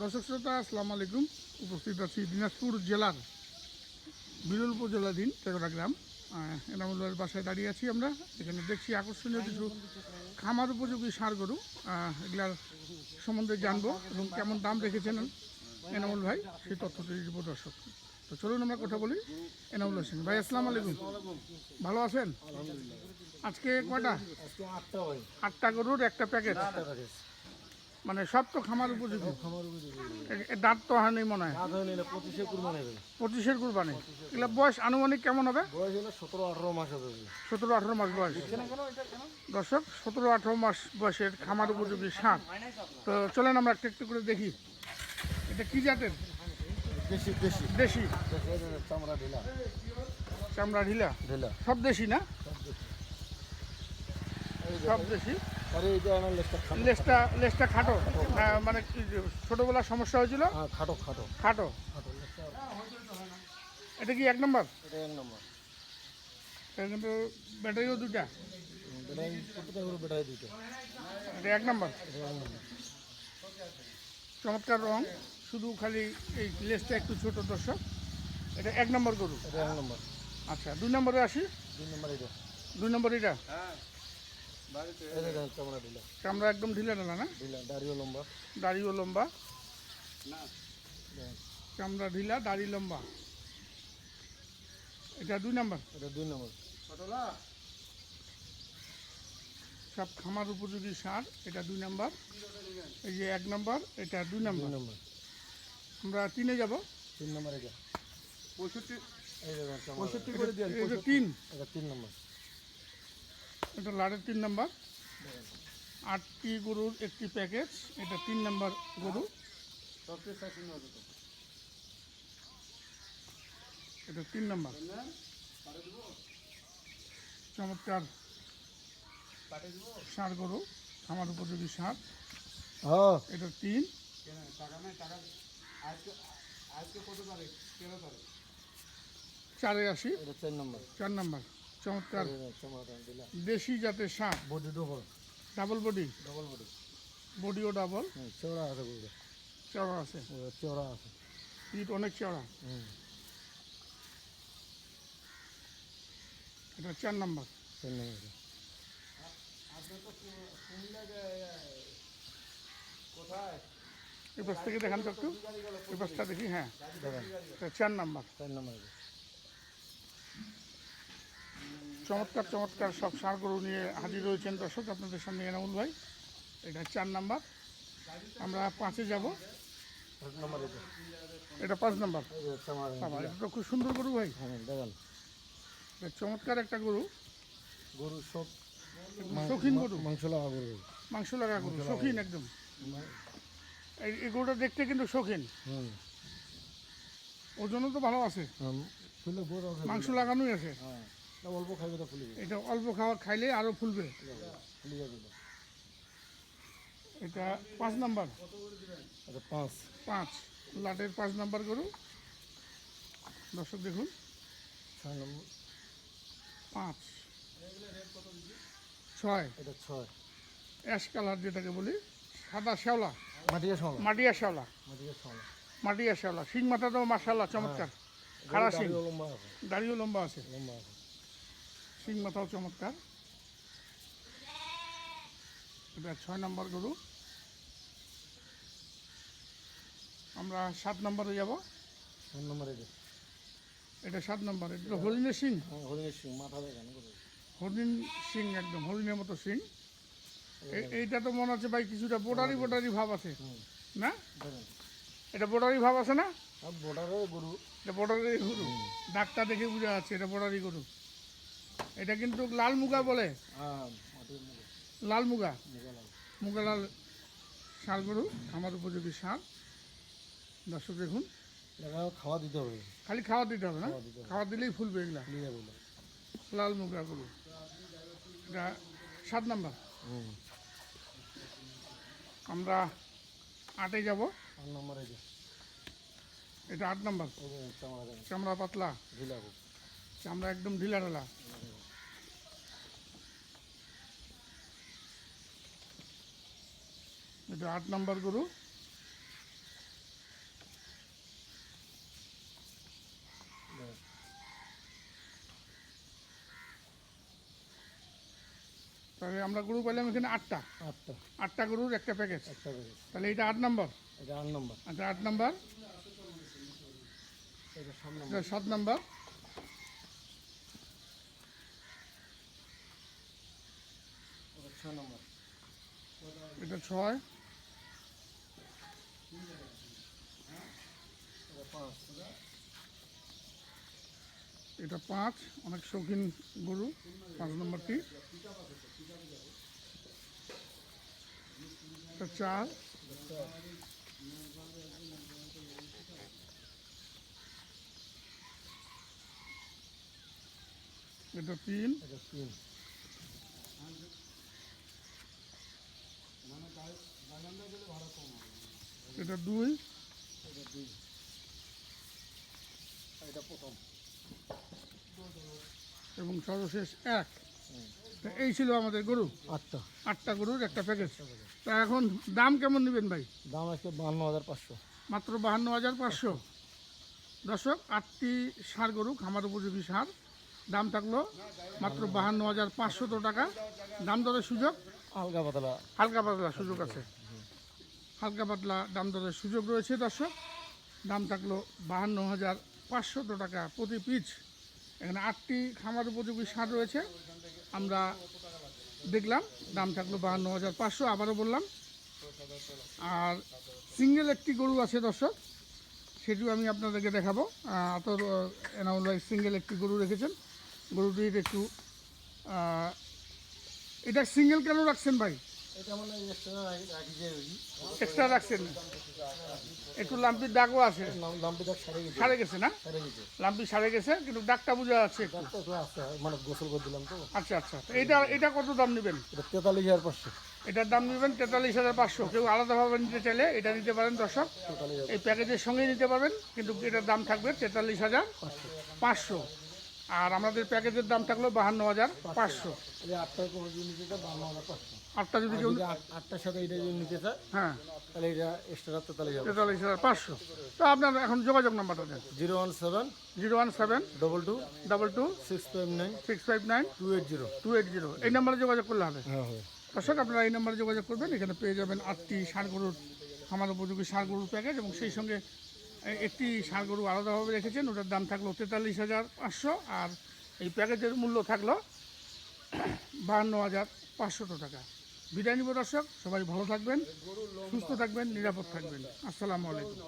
দর্শক শ্রোতা আসসালামু আলাইকুম। উপস্থিত আছি দিনাজপুর জেলার বিরল উপজেলাধীন তেগোড়া গ্রাম। এনামুল্লার বাসায় দাঁড়িয়ে আছি আমরা। এখানে দেখছি আকর্ষণীয় কিছু খামার উপযোগী সার গরু। এগুলার সম্বন্ধে জানব এবং কেমন দাম রেখেছেন এনামুল ভাই সেই তথ্যটি দিব দর্শক। তো চলুন আমরা কথা বলি এনামুল সঙ্গে ভাই আসসালামু আলাইকুম। ভালো আছেন? আজকে কয়টা? আটটা গরুর একটা প্যাকেট। মানে সব তো খামার উপযোগী। খামার দাঁত তো হয়নি মনে হয়? আধ হয়ে নিলে পঁচিশে কুরবানি হবে। পঁচিশের কুরবানি? এগুলো বয়স আনুমানিক কেমন হবে? বয়স হলো সতেরো আঠারো মাস হবে। সতেরো আঠারো মাস বয়স। দর্শক সতেরো আঠারো মাস বয়সের খামার উপযোগী সার। তো চলেন আমরা একটু একটু করে দেখি। এটা কি জাতের? দেশি দেশি। দেশি। চামড়া ঢিলা। চামড়া ঢিলা? ঢিলা। সব দেশি না? সব দেশি? যে আমার খাটো। আহ, মানে ছোটবেলার সমস্যা হয়েছিল? হ্যাঁ খাটো খাটো। খাটো? এটা কি এক নম্বর? এটা এক নম্বর। এটা কিন্তু ব্যাটারিও দুটা দুটো এটা এক নম্বর? চমৎকার রং। শুধু খালি এই লেসটা একটু ছোট দর্শক। এটা এক নম্বর গরু? এটা এক নম্বর। আচ্ছা দুই নম্বরে আসি? দুই নম্বর এটা। দুই নম্বর এটা? এই যে দেখেন চামড়া একদম ঢিলে ঢালা না? ঢিলা দাড়িও লম্বা। দাড়িও লম্বা। চামড়া ঢিলা দাড়ি লম্বা। এটা দুই নম্বর? এটা দুই নম্বর। সব খামার উপযোগী সার এটা দুই নম্বর। এই যে এক নম্বর এটা দুই নম্বর। নম্বর। আমরা তিনে যাব? তিন নম্বর এটা। পঁয়ষট্টি। পঁয়ষট্টি করে দিয়ে তিন এটা তিন নম্বর। এটা লাড়ের তিন নম্বর। আটটি গরুর একটি প্যাকেজ এটা তিন নম্বর গরু। এটা তিন নম্বর। চমৎকার সার গরু আমার উপযোগী সার। এটা তিন। চারে আসি চার নম্বর। চার নম্বর। চমৎকার। দেশি জাতের সার। Body double double body double body বডিও double হুম চওড়া আছে চওড়া আছে? চওড়া আছে। পিঠ অনেক চওড়া। এটা চার নম্বর। তিন নম্বর। এই পাশ থেকে দেখান তো একটু। এই পাশটা দেখি হ্যাঁ। চার নম্বর। চার নম্বর। চমৎকার চমৎকার সব সার গরু নিয়ে হাজির রয়েছেন দর্শক আপনাদের সামনে এনামুল ভাই। এটা চার নাম্বার। আমরা পাঁচে যাব। এটা পাঁচ নাম্বার। এটা তো খুব সুন্দর গরু ভাই। চমৎকার একটা গরু। গরু শৌখিন গরু। মাংস লাগা গরু মাংস লাগা গরু। শৌখিন একদম। এই গরুটা দেখতে কিন্তু শৌখিন। ওজনও তো ভালো আছে। মাংস লাগানোই আছে। হ্যাঁ। অল্প খাইবে তো ফুলে এটা অল্প খাওয়া খাইলে আরও ফুলবে। ফুলে যাবে। এটা পাঁচ নাম্বার। আচ্ছা পাঁচ। পাঁচ। লাটের পাঁচ নাম্বার গরু। দর্শক দেখুন। ছয় নম্বর। পাঁচ। ছয়। এটা ছয়। অ্যাশ কালার যেটাকে বলি সাদা শ্যাওলা। মাটিয়া ছলা মাটিয়া শ্যাওলা। মাটিয়া ছলা মাটিয়া শ্যাওলা। শিং মাথা তো মাসাল্লাহ চমৎকার শিং দাড়িও লম্বা আছে। দাড়িও লম্বা আছে। লম্বা আছে। শিং মাথাও চমৎকার। এটা ছয় নম্বর গরু। আমরা সাত নম্বরে যাব। ছয় নম্বর এটা সাত নম্বর এটা হরিণের সিং হ্যাঁ হরিণের সিং মাথা দেখেন হরিণ সিং একদম হরিণের মতো সিং এইটা তো মনে হচ্ছে ভাই কিছুটা বোটারি বোটারি ভাব আছে। না? এটা বোটারি ভাব আছে না? বর্ডারের গরু। এটা বোটারি গরু। ডাক্তার দেখে বোঝা যাচ্ছে এটা বোটারি গরু। এটা কিন্তু লাল মুগা বলে। হ্যাঁ লাল মুগা। মুখা লাল। ষাঁড় গরু আমার উপযোগী ষাঁড় দর্শক দেখুন। খাওয়া দিতে হবে। খালি খাওয়া দিতে হবে না? খাওয়া দিলেই ফুলবে এগুলা। লাল মুগা গরু। এটা সাত নাম্বার। আমরা আটে যাব। আট নম্বর এটা আট নাম্বার। চামড়া পাতলা। ঢিলা খুব চামড়া একদম ঢিলা ঢালা। এটা আট নম্বর গরু। তাহলে আমরা গরু পাইলাম এখানে আটটা। আটটা। আটটা গরুর একটা প্যাকেজ। একটা প্যাকেজ। তাহলে এটা আট নম্বর? আট নম্বর। আচ্ছা আট নম্বর। সাত নম্বর। ছয় নম্বর। এটা ছয়। এটা পাঁচ। অনেক শৌখিন গরু পাঁচ নম্বরটি এটা চার। এটা তিন। এটা তিন। এটা দুই। এটা দুই। এটা প্রথম। এবং সর্বশেষ এক। তা এই ছিল আমাদের গরু। আটটা। আটটা গরুর একটা প্যাকেজ তা এখন দাম কেমন নেবেন ভাই? দাম আছে বাহান্ন হাজার পাঁচশো। মাত্র বাহান্ন হাজার পাঁচশো। দর্শক আটটি সার গরু খামার উপযোগী সার। দাম থাকল মাত্র বাহান্ন হাজার পাঁচশত টাকা। দাম দরের সুযোগ? হালকা পাতলা। হালকা পাতলা সুযোগ আছে। হালকা পাতলা দাম দরের সুযোগ রয়েছে দর্শক। দাম থাকল বাহান্ন হাজার পাঁচশত টাকা প্রতি পিচ। এখানে আটটি খামার উপযোগী সার রয়েছে। আমরা দেখলাম দাম থাকল বাহান্ন হাজার পাঁচশো আবারও বললাম। আর সিঙ্গেল একটি গরু আছে দর্শক। সেটিও আমি আপনাদেরকে দেখাবো। আহ, তো আহ, এনামুল ভাই সিঙ্গেল একটি গরু রেখেছেন। গরুটির একটু এটা সিঙ্গেল কেন রাখছেন ভাই? এক্সট্রা রাখি রাখছেন? একটু লাম্পির দাগও আছে। লাম্পি দাগ সারে গেছে। না? লাম্পি সারে গেছে কিন্তু দাগটা বোঝা যাচ্ছে মানে গোসল করে দিলাম তো। আচ্ছা আচ্ছা। তো এটা এটা কত দাম নেবেন? তেতাল্লিশ হাজার পাঁচশো। এটার দাম নেবেন তেতাল্লিশ হাজার পাঁচশো। কেউ আলাদাভাবে নিতে চাইলে এটা নিতে পারেন দর্শক। এই প্যাকেজের সঙ্গেই নিতে পারবেন কিন্তু এটার দাম থাকবে তেতাল্লিশ হাজার পাঁচশো। আর আমাদের প্যাকেজের দাম থাকল বাহান্ন হাজার পাঁচশো। আটটার চায় হাজার পাঁচশো। আটটা যদি কেউ আটটার সাথে এটা যদি নিতে চায় হ্যাঁ। তাহলে এটা এক্সট্রা তেতাল্লিশ হাজার তেতাল্লিশ হাজার পাঁচশো। তো আপনার এখন যোগাযোগ নাম্বারটা দেন। Zero one seven zero one seven double two double two six five nine six five nine two eight zero. Two eight zero. এই নাম্বারে যোগাযোগ করলে হবে। হ্যাঁ হবে। দর্শক আপনারা এই নাম্বারে যোগাযোগ করবেন। এখানে পেয়ে যাবেন আটটি ষাঁড় গরুর খামার উপযোগী ষাঁড় গরুর প্যাকেজ এবং সেই সঙ্গে একটি ষাঁড় গরু আলাদাভাবে রেখেছেন। ওটার দাম থাকল তেতাল্লিশ হাজার পাঁচশো আর এই প্যাকেজের মূল্য থাকল বাহান্ন হাজার পাঁচশত টাকা। বিদায় দর্শক সবাই ভালো থাকবেন সুস্থ থাকবেন নিরাপদ থাকবেন। আসসালামু আলাইকুম।